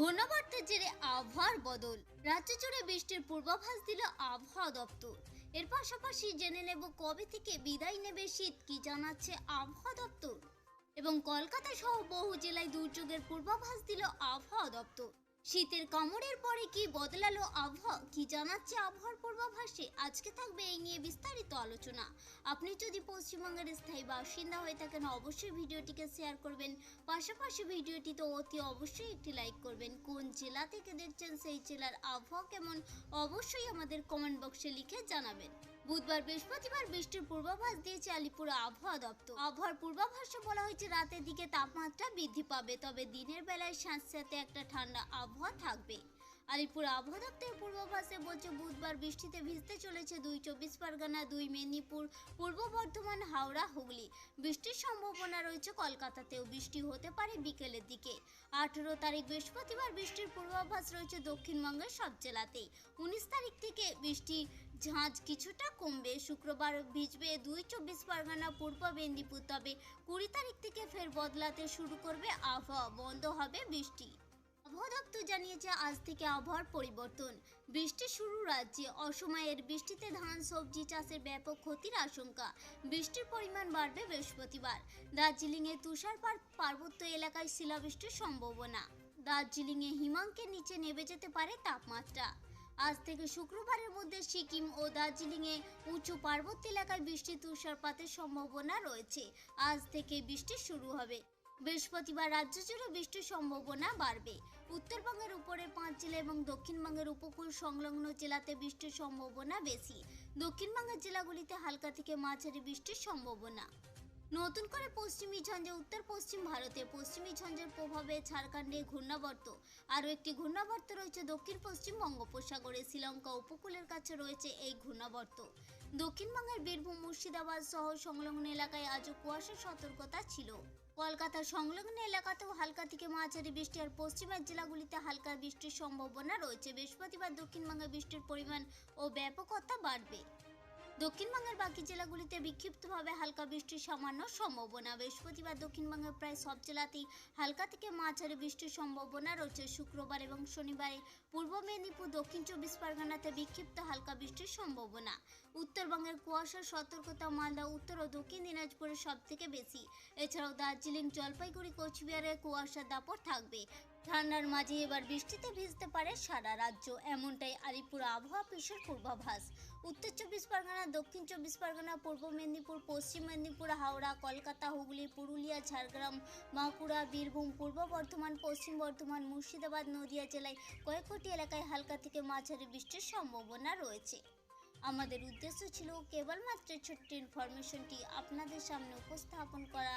ঘূর্ণাবর্তের জেরে আবহাওয়ার বদল। রাজ্য জুড়ে বৃষ্টির পূর্বাভাস দিল আবহাওয়া দপ্তর। এর পাশাপাশি জেনে নেব কবে থেকে বিদায় নেবে শীত, কি জানাচ্ছে আবহাওয়া দপ্তর? এবং কলকাতা সহ বহু জেলায় দুর্যোগের পূর্বাভাস দিল আবহাওয়া দপ্তর। শীতের কামড়ের পরে কি বদলালো আবহাওয়া? কি জানাচ্ছে আবহাওয়ার পূর্বাভাসে? আজকে থাকবে এই নিয়ে বিস্তারিত আলোচনা। আপনি যদি পশ্চিমবঙ্গের স্থায়ী বাসিন্দা হয়ে থাকেন, অবশ্যই ভিডিওটিকে শেয়ার করবেন। পাশাপাশি ভিডিওটি তো অতি অবশ্যই একটি লাইক করবেন। কোন জেলা থেকে দেখছেন সেই জেলার আবহাওয়া কেমন? অবশ্যই আমাদের কমেন্ট বক্সে লিখে জানাবেন। বুধবার বৃহস্পতিবার বৃষ্টির পূর্বাভাস দিয়েছে আলিপুর আবহাওয়া দপ্তর। আবহাওয়ার পূর্বাভাসে বলা হয়েছে, রাতের দিকে তাপমাত্রা বৃদ্ধি পাবে, তবে দিনের বেলায় সাথে একটা ঠান্ডা আবহাওয়া থাকবে। আলিপুর আবহাওয়া দপ্তরের পূর্বাভাসে বলছে, বুধবার বৃষ্টিতে ভিজতে চলেছে দুই চব্বিশ পরগনা, দুই মেদিনীপুর, পূর্ব বর্ধমান, হাওড়া, হুগলি। বৃষ্টির সম্ভাবনা রয়েছে কলকাতাতেও। বৃষ্টি হতে পারে বিকেলের দিকে। আঠেরো তারিখ বৃহস্পতিবার বৃষ্টির পূর্বাভাস রয়েছে দক্ষিণবঙ্গের সব জেলাতেই। উনিশ তারিখ থেকে বৃষ্টি ঝাঁজ কিছুটা কমবে। শুক্রবার ভিজবে দুই চব্বিশ পরগনা, পূর্ব মেদিনীপুর, তবে কুড়ি তারিখ থেকে ফের বদলাতে শুরু করবে আবহাওয়া। বন্ধ হবে বৃষ্টি। আবহাওয়া দপ্তর জানিয়েছে আজ থেকে আবহাওয়ার পরিবর্তন। বৃষ্টি শুরু রাজ্যে অসময়ের বৃষ্টিতে ধান, সবজি চাষের ব্যাপক ক্ষতির আশঙ্কা। বৃষ্টির পরিমাণ বাড়বে বৃহস্পতিবার। দার্জিলিংয়ে তুষারপাত, পার্বত্য এলাকায় শিলাবৃষ্টির সম্ভাবনা। দার্জিলিংয়ে হিমাঙ্কের নিচে নেমে যেতে পারে তাপমাত্রা। আজ থেকে শুক্রবারের মধ্যে সিকিম ও দার্জিলিংয়ে উঁচু পার্বত্য এলাকায় বৃষ্টি তুষারপাতের সম্ভাবনা রয়েছে। আজ থেকে বৃষ্টি শুরু হবে। বৃহস্পতিবার রাজ্য জুড়ে বৃষ্টির সম্ভাবনা বাড়বে। উত্তরবঙ্গের উপরে পাঁচ জেলা এবং দক্ষিণবঙ্গের উপকূল সংলগ্ন জেলাতে বৃষ্টির সম্ভাবনা বেশি। দক্ষিণবঙ্গের জেলাগুলিতে হালকা থেকে মাঝারি বৃষ্টির সম্ভাবনা। নতুন করে পশ্চিমী ঝঞ্ঝে, উত্তর পশ্চিম ভারতে পশ্চিমী ঝঞ্ঝের প্রভাবে ঝাড়খণ্ডে ঘূর্ণাবর্ত। আরও একটি ঘূর্ণাবর্ত রয়েছে দক্ষিণ পশ্চিম বঙ্গোপসাগরে। শ্রীলঙ্কা উপকূলের কাছে রয়েছে এই ঘূর্ণাবর্ত। দক্ষিণবঙ্গের বীরভূম, মুর্শিদাবাদ সহ সংলগ্ন এলাকায় আজও কুয়াশার সতর্কতা ছিল। কলকাতার সংলগ্ন এলাকাতেও হালকা থেকে মাঝারি বৃষ্টি আর পশ্চিমের জেলাগুলিতে হালকা বৃষ্টির সম্ভাবনা রয়েছে। বৃহস্পতিবার দক্ষিণবঙ্গে বৃষ্টির পরিমাণ ও ব্যাপকতা বাড়বে। দক্ষিণবঙ্গের বাকি জেলাগুলিতে বিক্ষিপ্তভাবে হালকা বৃষ্টির সামান্য সম্ভাবনা। বৃহস্পতিবার দক্ষিণবঙ্গের প্রায় সব জেলাতেই হালকা থেকে মাঝারি বৃষ্টির সম্ভাবনা রয়েছে। শুক্রবার এবং শনিবারে পূর্ব মেদিনীপুর, দক্ষিণ চব্বিশ পরগনাতে বিক্ষিপ্ত হালকা বৃষ্টির সম্ভাবনা। উত্তরবঙ্গের কুয়াশার সতর্কতা মালদা, উত্তর ও দক্ষিণ দিনাজপুরে সব থেকে বেশি। এছাড়াও দার্জিলিং, জলপাইগুড়ি, কোচবিহারে কুয়াশার দাপট থাকবে। ঠান্ডার মাঝে এবার বৃষ্টিতে ভিজতে পারে সারা রাজ্য। এমনটাই আলিপুর আবহাওয়া অফিসের পূর্বাভাস। উত্তর চব্বিশ পরগনা, দক্ষিণ চব্বিশ পরগনা, পূর্ব মেদিনীপুর, পশ্চিম মেদিনীপুর, হাওড়া, কলকাতা, হুগলি, পুরুলিয়া, ঝাড়গ্রাম, বাঁকুড়া, বীরভূম, পূর্ব বর্ধমান, পশ্চিম বর্ধমান, মুর্শিদাবাদ, নদিয়া জেলায় কয়েক কোটি এলাকায় হালকা থেকে মাঝারি বৃষ্টির সম্ভাবনা রয়েছে। আমাদের উদ্দেশ্য ছিল কেবলমাত্র ছোট্ট ইনফরমেশনটি আপনাদের সামনে উপস্থাপন করা।